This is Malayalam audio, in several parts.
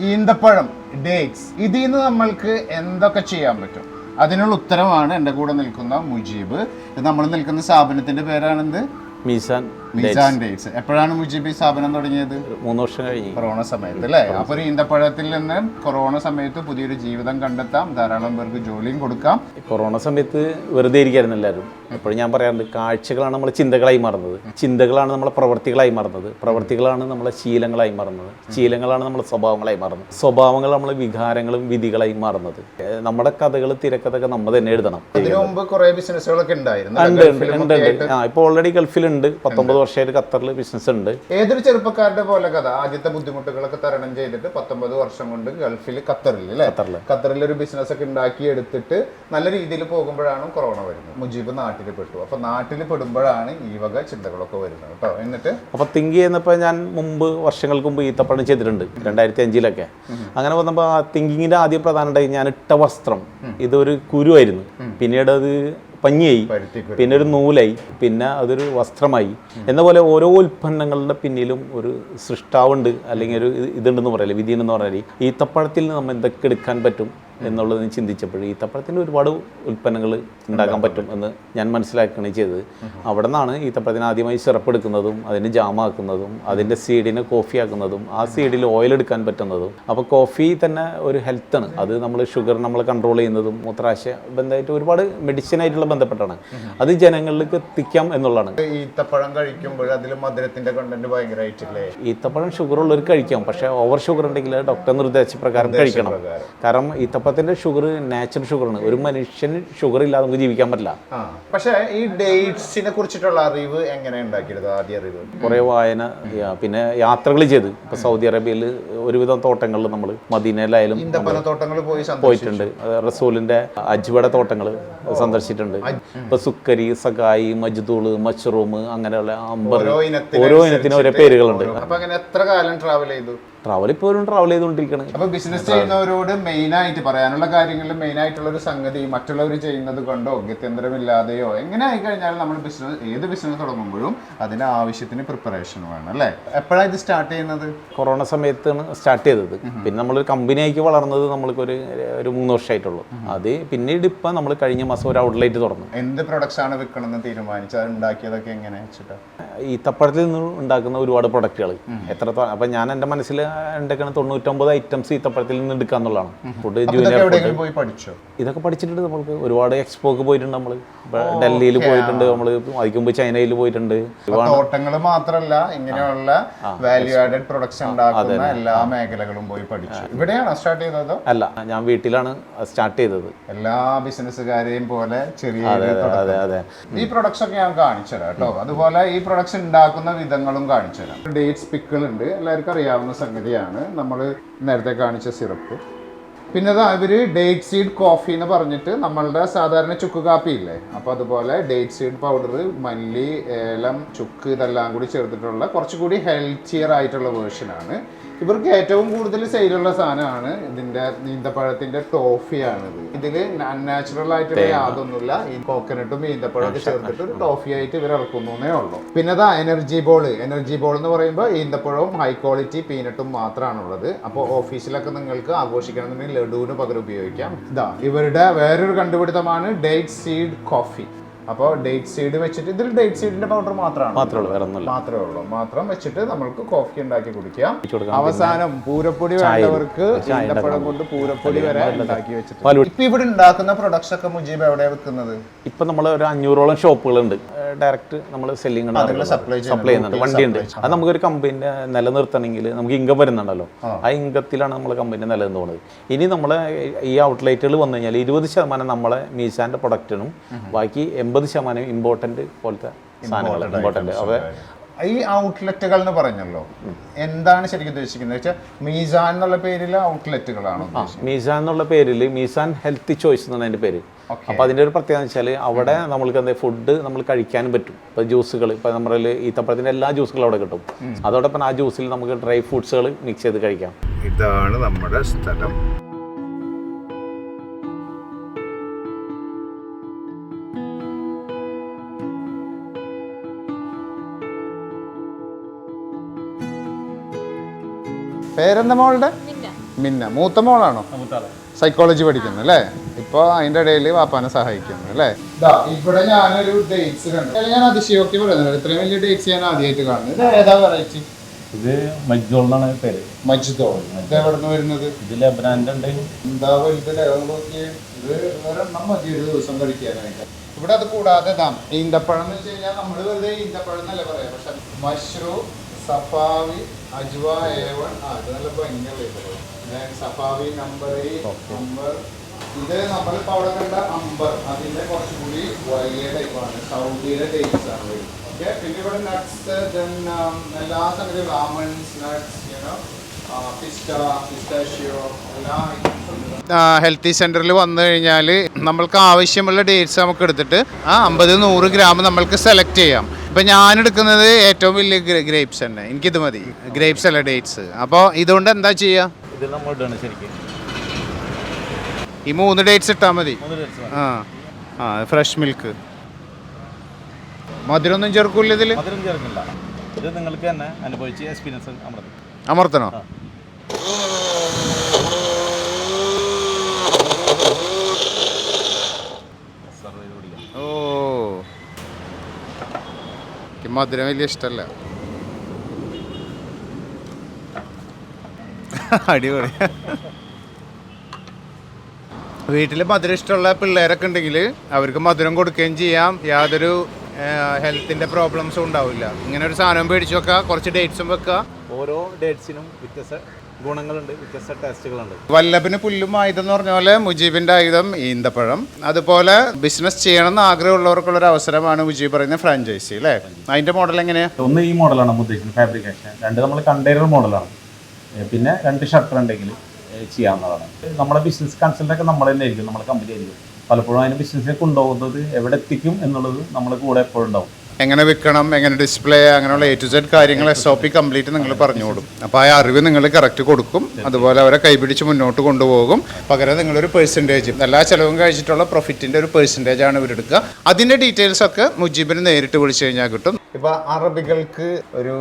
ഈന്തപ്പഴം ഡേറ്റ്സ് ഇതിൽ നിന്ന് നമ്മൾക്ക് എന്തൊക്കെ ചെയ്യാൻ പറ്റും? അതിനുള്ള ഉത്തരമാണ് എന്റെ കൂടെ നിൽക്കുന്ന മുജീബ്. നമ്മൾ നിൽക്കുന്ന സ്ഥാപനത്തിന്റെ പേരാണെന്ത്? മീസാൻ മീസാൻ ഡേറ്റ്സ്. എപ്പോഴാണ് മുജീബി ഈ സ്ഥാപനം തുടങ്ങിയത്? മൂന്ന് വർഷം കഴിഞ്ഞ്. കൊറോണ സമയത്ത് അല്ലേ? അപ്പൊ ഒരു ഈന്തപ്പഴത്തിൽ നിന്ന് കൊറോണ സമയത്ത് പുതിയൊരു ജീവിതം കണ്ടെത്താം. ധാരാളം പേർക്ക് ജോലിയും കൊടുക്കാം. കൊറോണ സമയത്ത് വെറുതെ ഇരിക്കായിരുന്നു എല്ലാവരും. എപ്പോഴും ഞാൻ പറയാറുണ്ട് കാഴ്ചകളാണ് നമ്മളെ ചിന്തകളായി മാറുന്നത്. ചിന്തകളാണ് നമ്മളെ പ്രവർത്തികളായി മാറുന്നത്. പ്രവർത്തികളാണ് നമ്മളെ ശീലങ്ങളായി മാറുന്നത്. ശീലങ്ങളാണ് നമ്മളെ സ്വഭാവങ്ങളായി മാറുന്നത്. സ്വഭാവങ്ങൾ നമ്മളെ വികാരങ്ങളും വിധികളായി മാറുന്നത്. നമ്മുടെ കഥകൾ തിരക്കഥകൾ നമ്മൾ തന്നെ എഴുതണം. അതിനു മുമ്പ് കുറേ ബിസിനസ്സുകളൊക്കെ ഉണ്ടായിരുന്നു. ഉണ്ട് ഉണ്ട് ഗൾഫിലും ഉണ്ട് ഒക്കെ ആ ഇപ്പോൾ ഓൾറെഡി ഗൾഫിലുണ്ട് പത്തൊമ്പത് വർഷമായിട്ട് ഖത്തറിൽ ബിസിനസ് ഉണ്ട്. ഏതൊരു ചെറുപ്പക്കാരുടെ പോലെ കഥ? ആദ്യത്തെ ബുദ്ധിമുട്ടുകളൊക്കെ തരണം ചെയ്തിട്ട് പത്തൊമ്പത് വർഷം കൊണ്ട് ഗൾഫിൽ ഖത്തറിൽ അല്ലേ ഖത്തറിൽ ഖത്തറിൽ ഒരു ബിസിനസ് ഒക്കെ ഉണ്ടാക്കി എടുത്തിട്ട് നല്ല രീതിയിൽ പോകുമ്പോഴാണ് കൊറോണ വരുന്നത്. മുജീബ് നാട്ടിൽ പെട്ടു. അപ്പൊ നാട്ടിൽ പെടുമ്പോഴാണ് ഈ വക ചിന്തകളൊക്കെ വരുന്നത് കേട്ടോ എന്നിട്ട്? അപ്പൊ തിങ്ക് ചെയ്യുന്നപ്പോൾ ഞാൻ മുമ്പ് വർഷങ്ങൾക്ക് മുമ്പ് ഈത്തപ്പണി ചെയ്തിട്ടുണ്ട്. രണ്ടായിരത്തി അഞ്ചിലൊക്കെ അങ്ങനെ വന്നപ്പോൾ ആ തിങ്കിങ്ങിന്റെ ആദ്യം പ്രധാനമായിട്ട് ഞാൻ ഇട്ട വസ്ത്രം. ഇതൊരു കുരുവായിരുന്നു പിന്നീട് അത് പഞ്ഞിയായി. പിന്നെ ഒരു നൂലായി. പിന്നെ അതൊരു വസ്ത്രമായി. എന്ന പോലെ ഓരോ ഉൽപ്പന്നങ്ങളുടെ പിന്നിലും ഒരു സൃഷ്ടാവുണ്ട്. അല്ലെങ്കിൽ ഒരു ഇതുണ്ടെന്ന് പറയല്ലേ വിധി പറഞ്ഞാൽ ഈത്തപ്പഴത്തിൽ നിന്ന് നമ്മൾ എന്തൊക്കെ എടുക്കാൻ പറ്റും? എന്നുള്ളത് ചിന്തിച്ചപ്പോൾ ഈത്തപ്പഴത്തിന്റെ ഒരുപാട് ഉൽപ്പന്നങ്ങൾ ഉണ്ടാക്കാൻ പറ്റും എന്ന് ഞാൻ മനസ്സിലാക്കുകയാണ് ചെയ്തത്. അവിടെ നിന്നാണ് ഈത്തപ്പഴത്തിന് ആദ്യമായി സിറപ്പ് എടുക്കുന്നതും അതിന് ജാമാക്കുന്നതും അതിന്റെ സീഡിനെ കോഫി ആക്കുന്നതും ആ സീഡിൽ ഓയിൽ എടുക്കാൻ പറ്റുന്നതും. അപ്പോൾ കോഫി തന്നെ ഒരു ഹെൽത്താണ് അത് നമ്മൾ ഷുഗർ നമ്മൾ കൺട്രോൾ ചെയ്യുന്നതും മൂത്രാശയ ബന്ധമായിട്ട് ഒരുപാട് മെഡിസിനായിട്ടുള്ള ബന്ധപ്പെട്ടാണ്. അത് ജനങ്ങളിലേക്ക് എത്തിക്കാം എന്നുള്ളതാണ്. ഈത്തപ്പഴം കഴിക്കുമ്പോൾ അതിൽ മധുരത്തിന്റെ കണ്ടന്റ് ഭയങ്കരമായിട്ടില്ലേ ഈത്തപ്പഴം ഷുഗർ ഉള്ളവർ കഴിക്കാം. പക്ഷേ ഓവർ ഷുഗർ ഉണ്ടെങ്കിൽ ഡോക്ടർ നിർദ്ദേശപ്രകാരം കഴിക്കണം. കാരണം കാരണം ഈത്തപ്പഴത്തിന്റെ ഷുഗർ നാച്ചുറൽ ഷുഗറാണ്. ഒരു മനുഷ്യന് ഷുഗർ ഇല്ലാതെ നമുക്ക് ജീവിക്കാൻ പറ്റില്ല. പക്ഷേ ഈ ഡേറ്റ്സിനെ കുറിച്ചിട്ടുള്ള അറിവ് എങ്ങനെ ഉണ്ടാക്കിയത് ആദ്യ അറിവ്? കുറേ വായന പിന്നെ യാത്രകൾ ചെയ്ത്. ഇപ്പൊ സൗദി അറേബ്യയിൽ ഒരുവിധം തോട്ടങ്ങളിൽ നമ്മൾ മദീനയിലായാലും തോട്ടങ്ങൾ പോയി. പോയിട്ടുണ്ട്. റസൂലിന്റെ അജ്വയുടെ തോട്ടങ്ങൾ സന്ദർശിച്ചിട്ടുണ്ട്. ഇപ്പൊ സുക്കരി സഗായി മജ്ദൂൾ മഷ്റൂം അങ്ങനെയുള്ള അമ്പർ ഓരോ ഇനത്തിന് ഓരോ ഇനത്തിനും ഓരോ പേരുകളുണ്ട്. അപ്പൊ അങ്ങനെ എത്ര കാലം ട്രാവൽ ചെയ്തു? ട്രാവൽ ഇപ്പോഴും ട്രാവൽ ചെയ്തുകൊണ്ടിരിക്കണം. അപ്പൊ ബിസിനസ് ചെയ്യുന്നവരോട് മെയിൻ ആയിട്ട് പറയാനുള്ള കാര്യങ്ങളിൽ മെയിൻ ആയിട്ടുള്ള ഒരു സംഗതി മറ്റുള്ളവർ ചെയ്യുന്നത് കൊണ്ടോ ഗത്യന്തരമില്ലാതെയോ എങ്ങനെ ആയി കഴിഞ്ഞാലും നമ്മൾ ബിസിനസ് ഏത് ബിസിനസ് തുടങ്ങുമ്പോഴും അതിന് ആവശ്യത്തിന് പ്രിപ്പറേഷൻ വേണം അല്ലേ? എപ്പോഴാണ് ഇത് സ്റ്റാർട്ട് ചെയ്യുന്നത്? കൊറോണ സമയത്താണ് സ്റ്റാർട്ട് ചെയ്തത്. പിന്നെ നമ്മളൊരു കമ്പനിയാക്കി വളർന്നത് നമ്മൾക്കൊരു ഒരു ഒരു മൂന്ന് വർഷമായിട്ടുള്ളൂ. അത് പിന്നീട് ഇപ്പം നമ്മൾ കഴിഞ്ഞ മാസം ഒരു ഔട്ട്ലെറ്റ് തുറന്നു എന്ത് പ്രൊഡക്ട്സ് ആണ് വിൽക്കണമെന്ന് തീരുമാനിച്ചത്? അത് ഉണ്ടാക്കിയതൊക്കെ എങ്ങനെ വെച്ചിട്ട്? ഈ തപ്പഴത്തിൽ നിന്ന് ഉണ്ടാക്കുന്ന ഒരുപാട് പ്രൊഡക്റ്റുകൾ എത്ര അപ്പം ഞാൻ എന്റെ മനസ്സിൽ ഉണ്ടാക്കുന്ന തൊണ്ണൂറ്റൊമ്പത് ഐറ്റംസ് ഈത്തപ്പഴത്തിൽ നിന്ന് എടുക്കുക എന്നുള്ളതാണ്. ഫുഡ് ജൂനിയർ പോയി പഠിച്ചോ? ഇതൊക്കെ പഠിച്ചിട്ടുണ്ട് നമ്മൾക്ക്. ഒരുപാട് എക്സ്പോക്ക് പോയിട്ടുണ്ട് നമ്മൾ. ഡൽഹിയിൽ പോയിട്ടുണ്ട് നമ്മൾ. അതിക്ക് മുമ്പ് ചൈനയിൽ പോയിട്ടുണ്ട്. തോട്ടങ്ങൾ മാത്രമല്ല ഇങ്ങനെയുള്ള വാല്യൂ ആഡഡ് പ്രൊഡക്ട്സ് ഉണ്ടാക്കുന്ന എല്ലാ മേഖലകളും പോയി പഠിച്ചു. ഇവിടെയാണോ സ്റ്റാർട്ട് ചെയ്തതോ? അല്ല ഞാൻ വീട്ടിലാണ് സ്റ്റാർട്ട് ചെയ്തത്. എല്ലാ ബിസിനസ്സുകാരെയും പോലെ ചെറിയ ഈ പ്രൊഡക്ട്സ് ഒക്കെ ഞാൻ കാണിച്ചു തരാം കേട്ടോ. അതുപോലെ ഈ പ്രൊഡക്ട്സ് ഉണ്ടാക്കുന്ന വിധങ്ങളും കാണിച്ചു തരാം. ഡേറ്റ്സ് പിക്കിൾ ഉണ്ട്. എല്ലാവർക്കും അറിയാവുന്ന സംഗതിയാണ് നമ്മൾ നേരത്തെ കാണിച്ച സിറപ്പ്. പിന്നെ ദാ ഇവർ ഡേറ്റ് സീഡ് കോഫി എന്ന് പറഞ്ഞിട്ട് നമ്മളുടെ സാധാരണ ചുക്ക് കാപ്പി ഇല്ലേ? അപ്പോൾ അതുപോലെ ഡേറ്റ് സീഡ് പൗഡർ മല്ലി ഏലം ചുക്ക് ഇതെല്ലാം കൂടി ചേർത്തിട്ടുള്ള കുറച്ചുകൂടി ഹെൽത്തിയർ ആയിട്ടുള്ള വേർഷനാണ് ഇവർക്ക് ഏറ്റവും കൂടുതൽ സെയിലുള്ള സാധനമാണ് ഇതിന്റെ ഈന്തപ്പഴത്തിന്റെ ടോഫിയാണിത് ഇതിൽ അൺനാച്ചുറൽ ആയിട്ടുള്ള യാതൊന്നുമില്ല. ഈ കോക്കനട്ടും ഈന്തപ്പഴമൊക്കെ ചേർത്തിട്ട് ഒരു ടോഫി ആയിട്ട് ഇവർ ഇറക്കുന്നേ ഉള്ളൂ. പിന്നെ അതാ എനർജി ബോൾ എനർജി ബോൾ എന്ന് പറയുമ്പോൾ ഈന്തപ്പഴവും ഹൈ ക്വാളിറ്റി പീനട്ടും മാത്രമാണുള്ളത് അപ്പോൾ ഓഫീസിലൊക്കെ നിങ്ങൾക്ക് ആഘോഷിക്കണമെന്നുണ്ടെങ്കിൽ ലഡുവിന് പകരം ഉപയോഗിക്കാം. ഇതാ ഇവരുടെ വേറൊരു കണ്ടുപിടുത്തമാണ് ഡേറ്റ് സീഡ് കോഫി. അപ്പോൾ ഡേറ്റ് സീഡ് വെച്ചിട്ട് ഇതിൽ ഡേറ്റ് സീഡിന്റെ പൗഡർ മാത്രമാണ്. മാത്രമേ ഉള്ളൂ മാത്രം വെച്ചിട്ട് നമ്മൾക്ക് കോഫി ഉണ്ടാക്കി കുടിക്കാം. അവസാനം പൂരപ്പൊടി വേണ്ടവർക്ക് ഈന്തപ്പഴം കൊണ്ട് പൂരപ്പൊടി വരെ ഉണ്ടാക്കി വെച്ചിട്ട്. ഇപ്പൊ ഇവിടെ ഉണ്ടാക്കുന്ന പ്രൊഡക്ട്സ് ഒക്കെ മുജീബ് എവിടെ വെക്കുന്നത്? ഇപ്പൊ നമ്മൾ ഒരു അഞ്ഞൂറോളം ഷോപ്പുകളുണ്ട്. ഡയറക്റ്റ് നമ്മൾ സെല്ലിംഗ്. സപ്ലൈ ചെയ്യുന്നുണ്ട്. വണ്ടിയുണ്ട്. അത് നമുക്കൊരു കമ്പനിന്റെ നിലനിർത്തണമെങ്കിൽ നമുക്ക് ഇൻകം വരുന്നുണ്ടല്ലോ. ആ. ഇൻകത്തിലാണ് നമ്മൾ കമ്പനി നിലനിന്ന് പോകുന്നത്. ഇനി നമ്മളെ ഈ ഔട്ട്ലെറ്റുകൾ വന്നു കഴിഞ്ഞാൽ ഇരുപത് ശതമാനം നമ്മളെ മീസാന്റെ പ്രൊഡക്റ്റിനും ബാക്കി എൺപത് ശതമാനം ഇമ്പോർട്ടന്റ് പോലത്തെ ഇമ്പോർട്ടന്റ് അവ ഈ ഔട്ട്ലെറ്റുകൾ എന്ന് പറഞ്ഞല്ലോ എന്താണ് ശരിക്കും ഉദ്ദേശിക്കുന്നത്? വെച്ചാൽ മീസാൻ എന്നുള്ള പേരിൽ ഔട്ട്ലെറ്റുകളാണ് മീസാൻ എന്നുള്ള പേരിൽ മീസാൻ ഹെൽത്ത് ചോയ്സ് എന്നാണ് അതിന്റെ പേര്. അപ്പോൾ അതിന്റെ ഒരു പ്രത്യേകത വെച്ചാൽ അവിടെ നമ്മൾക്ക് എന്താ ഫുഡ് നമ്മൾ കഴിക്കാനും പറ്റും. ഇപ്പോൾ ജ്യൂസുകൾ ഇപ്പോൾ നമ്മുടെ ഈത്തപ്പഴത്തിന്റെ എല്ലാ ജ്യൂസുകളും അവിടെ കിട്ടും. അതോടൊപ്പം ആ ജ്യൂസിൽ നമുക്ക് ഡ്രൈ ഫ്രൂട്ട്സുകൾ മിക്സ് ചെയ്ത് കഴിക്കാം. ഇതാണ് നമ്മുടെ സ്ഥലം. പേരെന്താ മോളുടെ? മിന്ന. മൂത്ത മോളാണോ? സൈക്കോളജി പഠിക്കുന്നു അല്ലേ? ഇപ്പൊ അതിന്റെ ഇടയിൽ വാപ്പാനെ സഹായിക്കുന്നു അല്ലേ? ഇവിടെ ഞാനൊരു ഡേറ്റ്സ് കണ്ടു. ഞാൻ അതിശയോക്തി പറയുന്നത് ഇത്രയും വലിയ ഡേറ്റ്സ് ഞാൻ ആദ്യമായിട്ട് കാണുന്നത്. ഇത് ഏതാ വെറൈറ്റി ഇത് മജ്ജോൾ എന്നാണ് പേര്. മജ്ദോൾ. ഇത് എവിടുന്ന് വരുന്നത്? ഇത് ലെബനാന്റെ ഉണ്ട്. എന്താ വലുത് നോക്കിയേ. ഇത് ഒരെണ്ണം മതി ഒരു ദിവസം കഴിക്കാനായിട്ട്. ഇവിടെ അത് കൂടാതെ ദാം ഈന്തപ്പഴം എന്ന് വെച്ച് കഴിഞ്ഞാൽ നമ്മൾ വെറുതെ ഈന്തപ്പഴം എന്നല്ലേ പറയാം. പക്ഷെ മഷ്റൂം സഫാവി അജ്വ ഏവൺ ആ ഇത് നല്ല ഭംഗിയുള്ള സഫാവി നമ്പർ നമ്പർ ഇത് നമ്മളിപ്പോ അവിടെ കണ്ട അമ്പർ. അതിന്റെ കുറച്ചുകൂടി വലിയ ടൈപ്പാണ് സൗദിയിലെ ഡേറ്റ്സ് ആണ് വരുന്നത് Okay, പിന്നെ ഇവിടെ നട്ട്സ് എല്ലാ സംഗതിയും ആമണ്ട്സ് നട്ട്സ് പിസ്റ്റാഷ്യോ ഹെൽത്തി സെന്ററിൽ വന്നു കഴിഞ്ഞാൽ നമ്മൾക്ക് ആവശ്യമുള്ള ഡേറ്റ്സ് നമുക്ക് എടുത്തിട്ട് ആ അമ്പത് നൂറ് ഗ്രാം നമ്മൾക്ക് സെലക്ട് ചെയ്യാം. ഇപ്പം ഞാൻ എടുക്കുന്നത് ഏറ്റവും വലിയ ഗ്രേപ്സ് തന്നെ. എനിക്കിത് മതി. ഗ്രേപ്സ് അല്ല ഡേറ്റ്സ് അപ്പോൾ ഇതുകൊണ്ട് എന്താ ചെയ്യുക ഇത് നമ്മൾ ഇടാണ് ശരിക്കും. ഈ മൂന്ന് ഡേറ്റ്സ് ഇട്ടാൽ മതി. ആ ആ ഫ്രഷ് മിൽക്ക് മധുരമൊന്നും ചേർക്കൂല ഇതിൽ മധുരം ചേർക്കില്ല. ഇത് നിങ്ങൾക്ക് തന്നെ അനുഭവിച്ച് എക്സ്പീരിയൻസ് അമർത്തണോ ആ. സെർവ് ചെയ്ത് കുടിക്കാം ഓ എനിക്ക് മധുരം വലിയ ഇഷ്ടമല്ല അടിപൊളി. വീട്ടിൽ മധുരം ഇഷ്ടമുള്ള പിള്ളേരൊക്കെ ഉണ്ടെങ്കിൽ അവർക്ക് മധുരം കൊടുക്കുകയും ചെയ്യാം. യാതൊരു ഹെൽത്തിന്റെ പ്രോബ്ലംസും ഉണ്ടാവില്ല. ഇങ്ങനെ ഒരു സാധനം മേടിച്ച് വെക്കുക കുറച്ച് ഡേറ്റ്സും വെക്കുക. ഓരോ ഡേറ്റ്സിനും വ്യത്യസ്ത ഗുണങ്ങളുണ്ട് വ്യത്യസ്ത ടേസ്റ്റുകളുണ്ട് വല്ലഭിന് പുല്ലും ആയുധം എന്ന് പറഞ്ഞ പോലെ മുജീബിന്റെ ആയുധം ഈന്തപ്പഴം. അതുപോലെ ബിസിനസ് ചെയ്യണം എന്ന് ആഗ്രഹമുള്ളവർക്കുള്ള ഒരു അവസരമാണ് മുജീബ് പറയുന്ന ഫ്രാഞ്ചൈസി അല്ലേ? അതിന്റെ മോഡൽ എങ്ങനെയാണ് ഒന്ന് ഈ മോഡലാണ് നമ്മൾ ഉദ്ദേശിക്കുന്നത് ഫാബ്രിക്കേഷൻ രണ്ട് നമ്മൾ കണ്ടെയ്നർ മോഡലാണ് പിന്നെ രണ്ട് ഷട്ടർ ഉണ്ടെങ്കിൽ ചെയ്യാവുന്നതാണ്. നമ്മുടെ ബിസിനസ് കൺസൾട്ടൊക്കെ നമ്മൾ തന്നെ ആയിരിക്കും നമ്മുടെ കമ്പനി ആയിരിക്കും. പലപ്പോഴും അതിന് ബിസിനസ്സിനെ കൊണ്ടുപോകുന്നത് എവിടെ എത്തിക്കും എന്നുള്ളത് നമ്മുടെ കൂടെ എപ്പോഴും ഉണ്ടാവും. എങ്ങനെ വിൽക്കണം എങ്ങനെ ഡിസ്പ്ലേ അങ്ങനെയുള്ള എ ടു സെഡ് കാര്യങ്ങൾ എസ് ഒ പി കംപ്ലീറ്റ് നിങ്ങൾ പറഞ്ഞു കൊടുക്കും അപ്പോൾ ആ അറിവ് നിങ്ങൾ കറക്റ്റ് കൊടുക്കും. അതുപോലെ അവരെ കൈപിടിച്ച് മുന്നോട്ട് കൊണ്ടുപോകും. പകരം നിങ്ങളൊരു പെർസെന്റേജ് എല്ലാ ചിലവും കഴിച്ചിട്ടുള്ള പ്രൊഫിറ്റിന്റെ ഒരു പെർസെന്റേജ് ആണ് ഇവരെടുക്കുക അതിന്റെ ഡീറ്റെയിൽസ് ഒക്കെ മുജീബിന് നേരിട്ട് വിളിച്ചു കഴിഞ്ഞാൽ കിട്ടും. ഇപ്പോൾ അറബികൾക്ക് ഒരു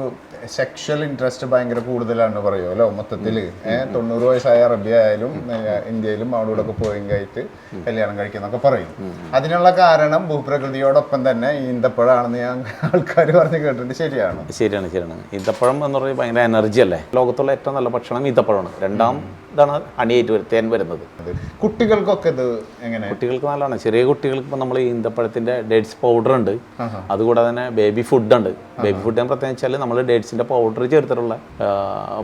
സെക്ഷൽ ഇൻട്രസ്റ്റ് ഭയങ്കര കൂടുതലാണെന്ന് പറയുമല്ലോ മൊത്തത്തിൽ തൊണ്ണൂറ് വയസ്സായ അറബി ആയാലും ഇന്ത്യയിലും അവിടെ ഇവിടെ ഒക്കെ പോയെങ്കിലായിട്ട് കല്യാണം കഴിക്കുന്നൊക്കെ പറയും. അതിനുള്ള കാരണം ഭൂപ്രകൃതിയോടൊപ്പം തന്നെ ഈന്തപ്പഴാണെന്ന് ഞാൻ ആൾക്കാർ പറഞ്ഞ് കേട്ടിട്ട് ശരിയാണ്? ശരിയാണ് ശരിയാണ്. ഈന്തപ്പഴം എന്ന് പറയുന്നത് ഭയങ്കര എനർജി അല്ലേ? ലോകത്തുള്ള ഏറ്റവും നല്ല ഭക്ഷണം ഈന്തപ്പഴമാണ്. രണ്ടാം ഇതാണ് അണിയേറ്റ് വരും തേൻ വരുന്നത്. കുട്ടികൾക്കൊക്കെ ഇത് എങ്ങനെ? കുട്ടികൾക്ക് നല്ലതാണ്. ചെറിയ കുട്ടികൾക്ക് ഇപ്പം നമ്മൾ ഈന്തപ്പഴത്തിന്റെ ഡേറ്റ്സ് പൗഡർ ഉണ്ട് അതുകൂടാതെ തന്നെ ബേബി ഫുഡ് ഉണ്ട് ബേബി ഫുഡ് എന്ന് പ്രത്യേകം വെച്ചാൽ നമ്മൾ ഡേറ്റ്സിന്റെ പൗഡർ ചേർത്തിട്ടുള്ള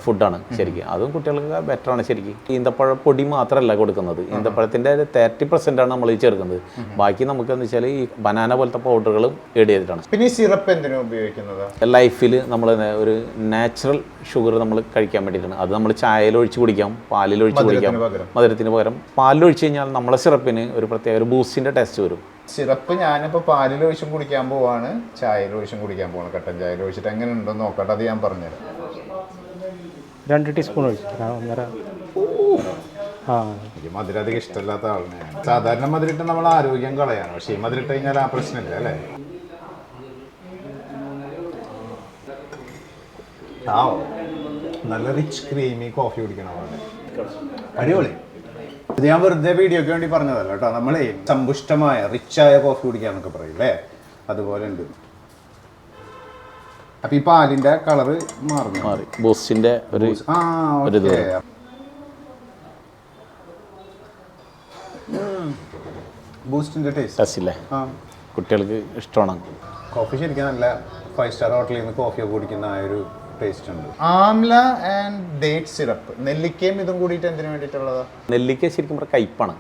ഫുഡാണ് ശരിക്കും. അതും കുട്ടികൾക്ക് ബെറ്റർ ആണ് ശരിക്കും. ഈന്തപ്പഴ പൊടി മാത്രമല്ല കൊടുക്കുന്നത്. ഈന്തപ്പഴത്തിന്റെ തേർട്ടി പെർസെന്റ് ആണ് നമ്മൾ ഈ ചേർക്കുന്നത്. ബാക്കി നമുക്ക് എന്ന് വെച്ചാൽ ഈ ബനാന പോലത്തെ പൗഡറുകളും ഏഡ് ചെയ്തിട്ടാണ്. പിന്നെ സിറപ്പ് എന്തിനാണ് ഉപയോഗിക്കുന്നത്? ലൈഫിൽ നമ്മൾ ഒരു നാച്ചുറൽ ഷുഗർ നമ്മൾ കഴിക്കാൻ വേണ്ടിയിട്ടാണ്. അത് നമ്മൾ ചായയിൽ ഒഴിച്ച് കുടിക്കാം. പാലിൽ ഒഴിച്ച് കുടിക്കാം മധുരത്തിന് പകരം. പാലിൽ ഒഴിച്ച് കഴിഞ്ഞാൽ നമ്മളെ സിറപ്പിന് ഒരു പ്രത്യേക ഒരു ബൂസ്റ്റിന്റെ ടേസ്റ്റ് വരും. സിറപ്പ് ഞാനിപ്പോൾ പാലിൽ ഒഴിച്ചും കുടിക്കാൻ പോവാണ്. ചായയിൽ ഒഴിച്ചും കുടിക്കാൻ പോവാണ്. കട്ടൻ ചായയിൽ ഒഴിച്ചിട്ട് എങ്ങനെ ഉണ്ടെന്ന് നോക്കട്ടെ. അത് ഞാൻ പറഞ്ഞുതരാം. രണ്ട് ടീസ്പൂൺ ഒഴിച്ചു മധുര ഒന്നര. എനിക്ക് മധുരം അധികം ഇഷ്ടമില്ലാത്ത ആളിനെ സാധാരണ മധുരിട്ട് നമ്മൾ ആരോഗ്യം കളയാണ്. പക്ഷേ ഈ മധുരിട്ട് കഴിഞ്ഞാൽ ആ പ്രശ്നമില്ല അല്ലേ? ആ നല്ല റിച്ച് ക്രീമി കോഫി കുടിക്കണം പോലെ. അടിപൊളി. ഇത് ഞാൻ വെറുതെ വീഡിയോക്ക് വേണ്ടി പറഞ്ഞതല്ല കേട്ടോ. നമ്മളെ സമ്പുഷ്ടമായ റിച്ചായ കോഫി കുടിക്കാന്നൊക്കെ പറയും അല്ലേ? അതുപോലെ ഉണ്ട് അപ്പൊ ഈ പാലിന്റെ കളറ് മാറുന്നു. മാറി. ബോസിന്റെ ഒരു ആ ഒരു ഇത് ഓക്കെ ബൂസ്റ്റിന്റെ ടേസ്റ്റ് ആ. കുട്ടികൾക്ക് ഇഷ്ടമാണ്. കോഫി ശരിക്കും നല്ല ഫൈവ് സ്റ്റാർ ഹോട്ടലിൽ നിന്ന് കോഫി കുടിക്കുന്ന ആ ഒരു ടേസ്റ്റ് ഉണ്ട്. ആംല ആൻഡ് ഡേറ്റ് സിറപ്പ് നെല്ലിക്കയും ഇതും കൂടിയിട്ട് എന്തിനു വേണ്ടിയിട്ടുള്ളതാ? നെല്ലിക്ക ശരിക്കും പറഞ്ഞാൽ കയ്പ്പാണ്.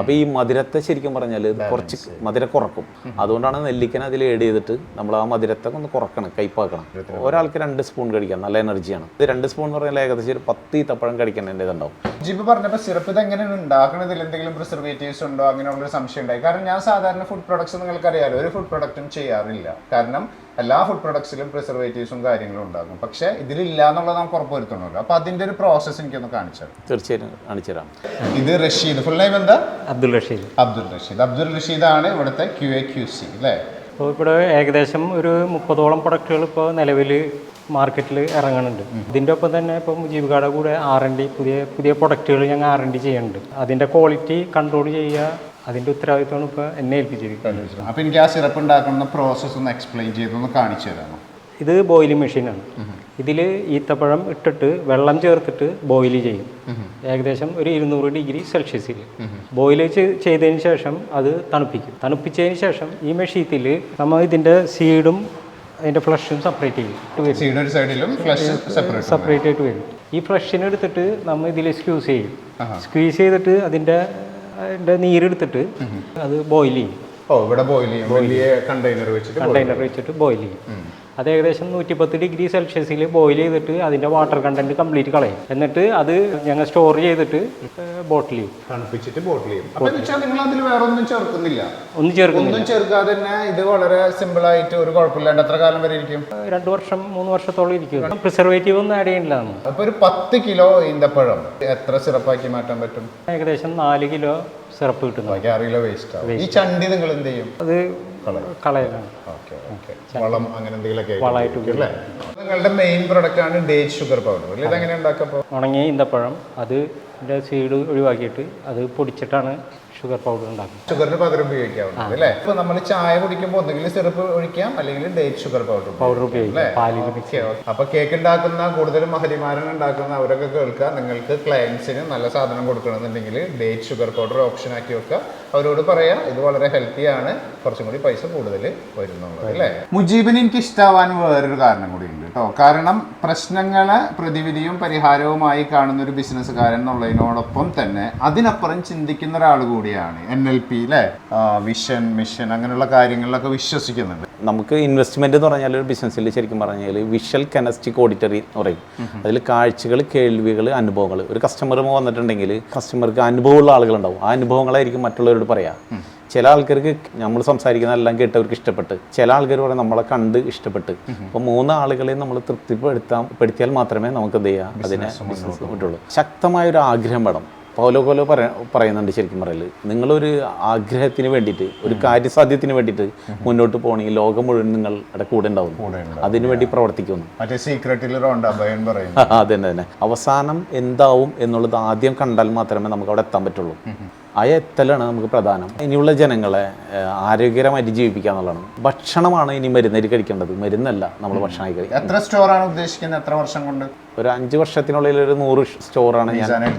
അപ്പൊ ഈ മധുരത്തെ ശരിക്കും പറഞ്ഞാൽ കുറച്ച് മധുര കുറക്കും. അതുകൊണ്ടാണ് നെല്ലിക്കനെ അതിൽ ഏഡ് ചെയ്തിട്ട് നമ്മൾ ആ മധുരത്തെ ഒന്ന് കുറക്കണം കയ്പ്പാക്കണം. ഒരാൾക്ക് രണ്ട് സ്പൂൺ കഴിക്കാം നല്ല എനർജിയാണ് ഇത് രണ്ട് സ്പൂൺ എന്ന് പറഞ്ഞാൽ ഏകദേശം ഒരു പത്ത് ഈത്തപ്പഴം കഴിക്കുന്നതിന്റെ ഇതുണ്ടാവും. ജിബ് പറഞ്ഞപ്പോൾ സിറപ്പ് ഇത് എങ്ങനെയാണ് ഉണ്ടാക്കണതിൽ എന്തെങ്കിലും പ്രിസർവേറ്റീവ്സ് ഉണ്ടോ? അങ്ങനെയുള്ള ഒരു സംശയം ഉണ്ടായി. കാരണം ഞാൻ സാധാരണ ഫുഡ് പ്രൊഡക്ട്സ് നിങ്ങൾക്കറിയാലോ ഒരു ഫുഡ് പ്രൊഡക്റ്റും ചെയ്യാറില്ല. കാരണം എല്ലാ ഫുഡ് പ്രൊഡക്ട്സിലും പ്രിസർവേറ്റീവ്സും കാര്യങ്ങളും ഉണ്ടാകും. പക്ഷേ ഇതിലില്ല എന്നുള്ളത് നമുക്ക് ഉറപ്പ് വരുത്തണമല്ലോ അപ്പോൾ അതിന്റെ ഒരു പ്രോസസ്സ് എനിക്കൊന്ന് കാണിച്ചു തീർച്ചയായിട്ടും കാണിച്ചു തരാം. ഇത് റഷീദ്. ഫുൾ നെയിം എന്താ? അബ്ദുൾ റഷീദ്. അബ്ദുൾ റഷീദ്. അബ്ദുൾ റഷീദ് ആണ് ഇവിടുത്തെ ക്യു എ ക്യു സി അല്ലേ? അപ്പോൾ ഇവിടെ ഏകദേശം ഒരു മുപ്പതോളം പ്രൊഡക്റ്റുകൾ ഇപ്പോൾ നിലവിൽ മാർക്കറ്റിൽ ഇറങ്ങുന്നുണ്ട് ഇതിന്റെ ഒപ്പം തന്നെ ഇപ്പം ജീവകാട കൂടെ ആർ എൻ ഡി പുതിയ പുതിയ പ്രൊഡക്റ്റുകൾ ഞങ്ങൾ ആർ എൻ ഡി ചെയ്യുന്നുണ്ട്. അതിന്റെ ക്വാളിറ്റി കൺട്രോൾ ചെയ്യുക അതിന്റെ ഉത്തരവാദിത്തമാണ് ഇപ്പോൾ എന്നെ ഏൽപ്പിച്ചിരിക്കുന്നത്. അപ്പോൾ എനിക്ക് ആ സിറപ്പ് ഉണ്ടാക്കുന്ന പ്രോസസ്സ് ഒന്ന് എക്സ്പ്ലെയിൻ ചെയ്തൊന്ന് കാണിച്ചു തരാമോ? ഇത് ബോയിലിംഗ് മെഷീനാണ് ഇതിൽ ഈത്തപ്പഴം ഇട്ടിട്ട് വെള്ളം ചേർത്തിട്ട് ബോയിൽ ചെയ്യും. ഏകദേശം ഒരു ഇരുന്നൂറ് ഡിഗ്രി സെൽഷ്യസിൽ ബോയിൽ ചെയ്തതിന് ശേഷം അത് തണുപ്പിക്കും. തണുപ്പിച്ചതിന് ശേഷം ഈ മെഷീത്തിൽ നമ്മൾ ഇതിന്റെ സീഡും അതിന്റെ ഫ്ലഷും സെപ്പറേറ്റ് ചെയ്യും. സീഡ് ഒരു സൈഡിലും ഫ്ലഷ് സെപ്പറേറ്റ് സെപ്പറേറ്റ് ആയിട്ട് വരും. ഈ ഫ്ലഷിനെടുത്തിട്ട് നമ്മൾ ഇതിൽ സ്ക്യൂസ് ചെയ്യും. സ്ക്വീസ് ചെയ്തിട്ട് അതിന്റെ അതിന്റെ നീരെടുത്തിട്ട് അത് ബോയിൽ ചെയ്യും. ഓ ഇവിടെ ബോയിൽ ചെയ്യും. വലിയ കണ്ടെയ്നർ വെച്ചിട്ട് കണ്ടെയ്നർ വെച്ചിട്ട് ബോയിൽ ചെയ്യും. അത് ഏകദേശം നൂറ്റിപ്പത്ത് ഡിഗ്രി സെൽഷ്യസിൽ ബോയിൽ ചെയ്തിട്ട് അതിന്റെ വാട്ടർ കണ്ടന്റ് കംപ്ലീറ്റ് കളയും. എന്നിട്ട് അത് ഞങ്ങൾ സ്റ്റോർ ചെയ്തിട്ട് ബോട്ടിൽ ചെയ്യും. തണുപ്പിച്ചിട്ട് ബോട്ടിൽ ചെയ്യും. അപ്പൊ എന്ന് നിങ്ങൾ അതിൽ വേറെ ഒന്നും ചേർക്കുന്നില്ല. ഒന്നും ചേർക്കുന്നില്ല. ഒന്നും ചേർക്കാതെ തന്നെ ഇത് വളരെ സിമ്പിൾ ആയിട്ട് ഒരു കുഴപ്പമില്ലാണ്ട് എത്ര കാലം വരെ ഇരിക്കും? രണ്ട് വർഷം മൂന്ന് വർഷത്തോളം ഇരിക്കും. പ്രിസർവേറ്റീവ് ഒന്നും ആഡ് ചെയ്യണില്ല അപ്പൊ ഒരു പത്ത് കിലോ ഈന്തപ്പഴം എത്ര സിറപ്പാക്കി മാറ്റാൻ പറ്റും? ഏകദേശം നാല് കിലോ സിറപ്പ് കിട്ടുന്നു ബാക്കി ആറ് കിലോ വേസ്റ്റ് ഈ ചണ്ടി നിങ്ങൾ എന്ത് ചെയ്യും? അത് കളയലാണ് വളം അങ്ങനെ എന്തെങ്കിലുമൊക്കെ വളമായിട്ട് ആയിരിക്കും അല്ലേ? നിങ്ങളുടെ മെയിൻ പ്രൊഡക്റ്റ് ആണ് ഡേറ്റ് ഷുഗർ പൗഡർ അല്ലേ? ഇതെങ്ങനെ ഉണങ്ങിയ ഈന്തപ്പഴം അത് സീഡ് ഒഴിവാക്കിയിട്ട് അത് പൊടിച്ചിട്ടാണ് ഷുഗർ പൗഡർ ഉണ്ടാക്കും. ഷുഗറിന് പകരം ഉപയോഗിക്കാവുന്നത് അല്ലേ? ഇപ്പൊ നമ്മൾ ചായ കുടിക്കുമ്പോൾ ഒന്നുകിൽ സിറപ്പ് ഒഴിക്കാം അല്ലെങ്കിൽ ഡേറ്റ് ഷുഗർ പൗഡർ പൗഡർ ഉപയോഗിക്കാം പാലിൽ മിക്സ് ഓക്കെ അപ്പൊ കേക്ക് ഉണ്ടാക്കുന്ന കൂടുതലും മഹരിമാരൻ ഉണ്ടാക്കുന്ന അവരൊക്കെ കേൾക്കുക നിങ്ങൾക്ക് ക്ലയൻസിന് നല്ല സാധനം കൊടുക്കണമെന്നുണ്ടെങ്കിൽ ഡേറ്റ് ഷുഗർ പൗഡർ ഓപ്ഷൻ ആക്കി വെക്കുക. അവരോട് പറയാം ഇത് വളരെ ഹെൽത്തി ആണ് കുറച്ചും കൂടി പൈസ കൂടുതൽ വരുന്നുള്ളത് അല്ലേ? മുജീബിന് എനിക്ക് ഇഷ്ടമാവാൻ വേറൊരു കാരണം കൂടി ഉണ്ട് കേട്ടോ. കാരണം പ്രശ്നങ്ങളെ പ്രതിവിധിയും പരിഹാരവുമായി കാണുന്ന ഒരു ബിസിനസ്സുകാരൻ എന്നുള്ളതിനോടൊപ്പം തന്നെ അതിനപ്പുറം ചിന്തിക്കുന്ന ഒരാൾ കൂടിയാണ് എൻ എൽ പി അല്ലെ വിഷൻ മിഷൻ അങ്ങനെയുള്ള കാര്യങ്ങളിലൊക്കെ വിശ്വസിക്കുന്നുണ്ട്. നമുക്ക് ഇൻവെസ്റ്റ്മെന്റ് എന്ന് പറഞ്ഞാൽ ഒരു ബിസിനസ്സിൽ ശരിക്കും പറഞ്ഞാൽ വിഷ്വൽ കനസ്റ്റിക് ഓഡിറ്ററി എന്ന് പറയും. അതിൽ കാഴ്ചകൾ കേൾവികൾ അനുഭവങ്ങൾ ഒരു കസ്റ്റമർ വന്നിട്ടുണ്ടെങ്കിൽ കസ്റ്റമർക്ക് അനുഭവമുള്ള ആളുകളുണ്ടാവും. ആ അനുഭവങ്ങളായിരിക്കും മറ്റുള്ളവരോട് പറയാം. ചില ആൾക്കാർക്ക് നമ്മൾ സംസാരിക്കുന്ന എല്ലാം കേട്ടവർക്ക് ഇഷ്ടപ്പെട്ട്. ചില ആൾക്കാർ പറയും നമ്മളെ കണ്ട് ഇഷ്ടപ്പെട്ട്. അപ്പോൾ മൂന്ന് ആളുകളെ നമ്മൾ തൃപ്തിപ്പെടുത്താൻ പെടുത്തിയാൽ മാത്രമേ നമുക്ക് എന്ത് ചെയ്യാം? അതിനെ പറ്റുള്ളൂ. ശക്തമായ ഒരു ആഗ്രഹം വേണം. പൗലോ കോലോ പറയ പറയുന്നുണ്ട് ശരിക്കും പറയൽ. നിങ്ങളൊരു ആഗ്രഹത്തിന് വേണ്ടിയിട്ട് ഒരു കാര്യസാധ്യത്തിന് വേണ്ടിയിട്ട് മുന്നോട്ട് പോകണമെങ്കിൽ ലോകം മുഴുവൻ നിങ്ങൾ അവിടെ കൂടെ ഉണ്ടാവും. അതിനുവേണ്ടി പ്രവർത്തിക്കുന്നു. അതന്നെ തന്നെ അവസാനം എന്താവും എന്നുള്ളത് ആദ്യം കണ്ടാൽ മാത്രമേ നമുക്ക് അവിടെ എത്താൻ പറ്റുള്ളൂ. ആ എത്തലാണ് നമുക്ക് പ്രധാനം. ഇനിയുള്ള ജനങ്ങളെ ആരോഗ്യകരമായിട്ട് ജീവിപ്പിക്കുക എന്നുള്ളതാണ്. ഭക്ഷണമാണ് ഇനി മരുന്നരി കഴിക്കേണ്ടത്. മരുന്നല്ല നമ്മൾ ഭക്ഷണമായി കഴിക്കുക. എത്ര സ്റ്റോറാണ് ഉദ്ദേശിക്കുന്നത്? എത്ര വർഷം കൊണ്ട്? ഒരു അഞ്ച് വർഷത്തിനുള്ളിൽ ഒരു നൂറ് സ്റ്റോറാണ് ഞാൻ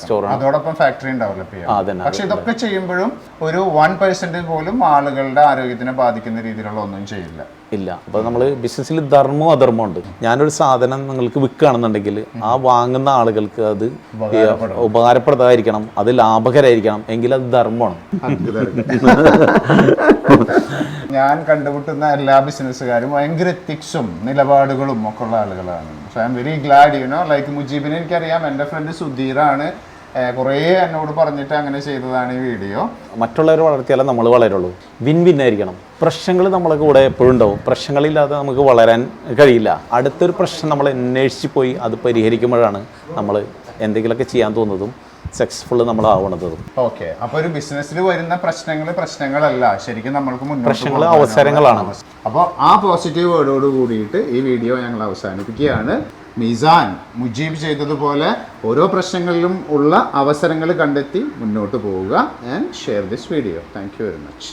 സ്റ്റോറാണ്. അതോടൊപ്പം ഫാക്ടറി ചെയ്യാം പക്ഷെ ഇതൊക്കെ ചെയ്യുമ്പോഴും ഒരു വൺ പെർസെന്റ് പോലും ആളുകളുടെ ആരോഗ്യത്തിനെ ബാധിക്കുന്ന രീതിയിലുള്ള ഒന്നും ചെയ്യില്ല. ഇല്ല. അപ്പോൾ നമ്മൾ ബിസിനസ്സിൽ ധർമ്മവും അധർമ്മവും ഉണ്ട്. ഞാനൊരു സാധനം നിങ്ങൾക്ക് വിൽക്കുകയാണെന്നുണ്ടെങ്കിൽ ആ വാങ്ങുന്ന ആളുകൾക്ക് അത് ഉപകാരപ്രദമായിരിക്കണം. അത് ലാഭകരമായിരിക്കണം എങ്കിൽ അത് ധർമ്മമാണ്. ഞാൻ കണ്ടുമുട്ടുന്ന എല്ലാ ബിസിനസ്സുകാരും ഭയങ്കര എത്തിക്സും നിലപാടുകളും ഒക്കെ ഉള്ള ആളുകളാണ്. So I'm very glad you know like മുജീബിനെ എനിക്കറിയാം. എന്റെ ഫ്രണ്ട് സുധീറാണ്. കുറേ എന്നോട് പറഞ്ഞിട്ട് അങ്ങനെ ചെയ്തതാണ് ഈ വീഡിയോ. മറ്റുള്ളവർ വളർത്തിയാലേ നമ്മൾ വളരുള്ളൂ. വിൻ വിൻ ആയിരിക്കണം. പ്രശ്നങ്ങൾ നമ്മളെ കൂടെ എപ്പോഴും ഉണ്ടാവും. പ്രശ്നങ്ങളില്ലാതെ നമുക്ക് വളരാൻ കഴിയില്ല. അടുത്തൊരു പ്രശ്നം നമ്മൾ അന്വേഷിച്ച് പോയി അത് പരിഹരിക്കുമ്പോഴാണ് നമ്മൾ എന്തെങ്കിലുമൊക്കെ ചെയ്യാൻ തോന്നുന്നതും സക്സസ്ഫുൾ നമ്മളാവണത്. ഓക്കെ അപ്പൊ ഒരു ബിസിനസ്സിൽ വരുന്ന പ്രശ്നങ്ങൾ പ്രശ്നങ്ങളല്ല. ശരിക്കും നമ്മൾക്ക് പ്രശ്നങ്ങൾ അവസരങ്ങളാണ്. അപ്പോൾ ആ പോസിറ്റീവ് വേർഡോട് കൂടിയിട്ട് ഈ വീഡിയോ ഞങ്ങൾ അവസാനിപ്പിക്കുകയാണ്. മിസാൻ മുജീബ് ചെയ്തതുപോലെ ഓരോ പ്രശ്നങ്ങളിലും ഉള്ള അവസരങ്ങൾ കണ്ടെത്തി മുന്നോട്ട് പോവുക. And share this video thank you very much